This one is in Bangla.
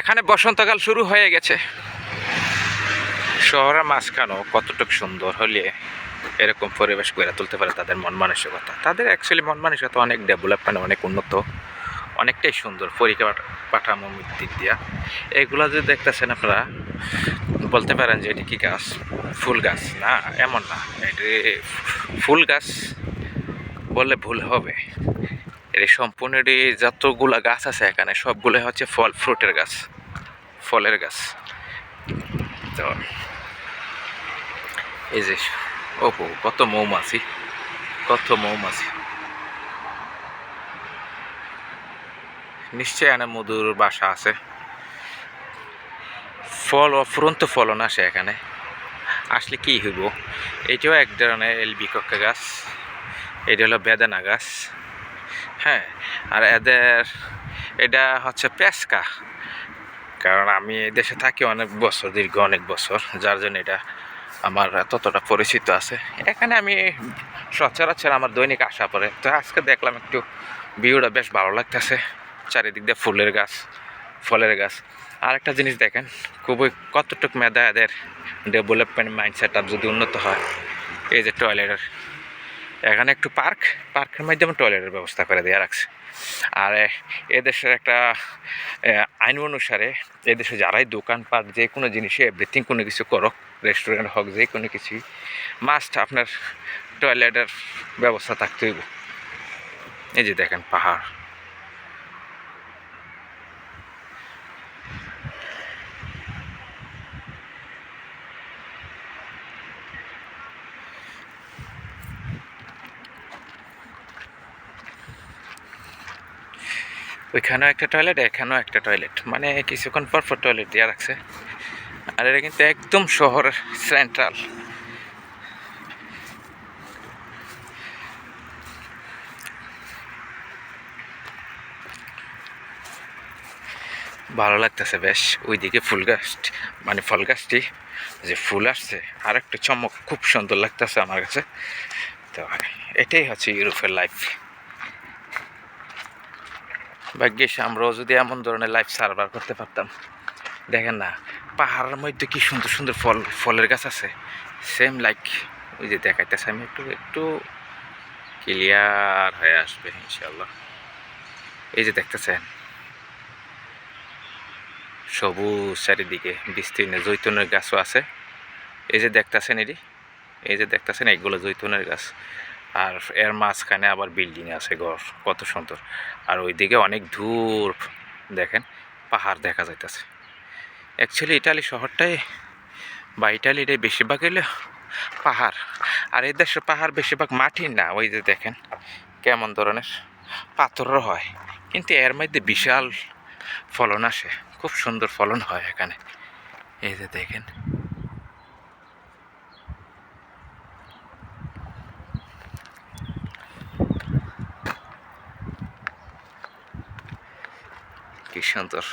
এখানে বসন্তকাল শুরু হয়ে গেছে। শহরের মাঝখানেও কতটুকু সুন্দর হলে এরকম পরিবেশ করে তুলতে পারে তাদের মন মানসিকতা। তাদের অ্যাকচুয়ালি মন মানসিকতা অনেক ডেভেলপমেন্ট অনেক উন্নত, অনেকটাই সুন্দর পরীক্ষা পাঠামো দিক দিয়া। এগুলো যদি দেখতেছেন আপনারা, বলতে পারেন যে এটি কি গাছ? ফুল গাছ। না, এমন না। এটি ফুল গাছ বললে ভুল হবে। এটি সম্পূর্ণ এটি যতগুলা গাছ আছে এখানে সবগুলো হচ্ছে ফল, ফ্রুটের গাছ, ফলের গাছ। তো এই যে ওপো কত মৌমাছি কত মৌমাছি। নিশ্চয় এখানে মধুর বাসা আছে। ফল, অফুরন্ত ফলন আসে এখানে। আসলে কি হইব? এটাও এক ধরনের এলবিকক্কা গাছ, এটা হলো বেদানা গাছ। হ্যাঁ আর এদের, এটা হচ্ছে পেস্কা কারণ আমি এই দেশে থাকি অনেক বছর, দীর্ঘ অনেক বছর, যার জন্য এটা আমার ততটা পরিচিত আছে। এখানে আমি সচরাচর আমার দৈনিক আসা পড়ে। তো আজকে দেখলাম একটু ভিউটা বেশ ভালো লাগতেছে। চারিদিক দিয়ে ফুলের গাছ, ফলের গাছ। আর একটা জিনিস দেখেন, খুবই কতটুকু মেধা এদের ডেভেলপমেন্ট মাইন্ড সেট যদি উন্নত হয়, এই যে টয়লেটের এখানে একটু পার্ক, পার্কের মাধ্যমে টয়লেটের ব্যবস্থা করে দেওয়া রাখছে। আর এদেশের একটা আইন অনুসারে এদেশে যারাই দোকানপাট যে কোনো জিনিসে এভরিথিং কোনো কিছু করক রেস্টুরেন্ট হোক, যে কোনো কিছুই মাস্ট আপনার টয়লেটের ব্যবস্থা থাকতে হইব। এই যে দেখেন পাহাড়। ওইখানেও একটা টয়লেট এখানেও একটা টয়লেট মানে কিছুক্ষণ পর পর টয়লেট দেওয়া রাখছে। আর এটা কিন্তু একদম শহরের সেন্ট্রাল ভালো লাগতেছে বেশ। ওইদিকে ফুল গাছ মানে ফল গাছটি যে ফুল আসছে আর একটা চমক খুব সুন্দর লাগতেছে আমার কাছে। তো এটাই হচ্ছে ইউরোপের লাইফ ভাগ্যিস আমরাও যদি এমন ধরনের লাইফ সার্ভার করতে পারতাম। দেখেন না, পাহাড়ের মধ্যে কি সুন্দর সুন্দর ফল, ফলের গাছ আছে। সেম লাইক ওই যে দেখাইতেছে আমি একটু একটু ক্লিয়ার হয়ে আসবে ইনশাল্লাহ এই যে দেখতেছেন, সবুজ চারিদিকে বিস্তীর্ণ জৈতুনের গাছও আছে। এই যে দেখতেছেন এটি, এই যে দেখতেছেন এইগুলো জৈতুনের গাছ। আর এর মাঝখানে আবার বিল্ডিং আছে ঘর, কত সুন্দর। আর ওইদিকে অনেক দূর দেখেন, পাহাড় দেখা যাইতেছে। অ্যাকচুয়ালি ইটালি শহরটাই বা ইটালিটাই বেশিরভাগ হইলে পাহাড়। আর এই দেশের পাহাড় বেশিরভাগ মাটির না, ওই যে দেখেন, কেমন ধরনের পাথরও হয়। কিন্তু এর মধ্যে বিশাল ফলন আসে, খুব সুন্দর ফলন হয় এখানে। এই যে দেখেন কি সুন্দর।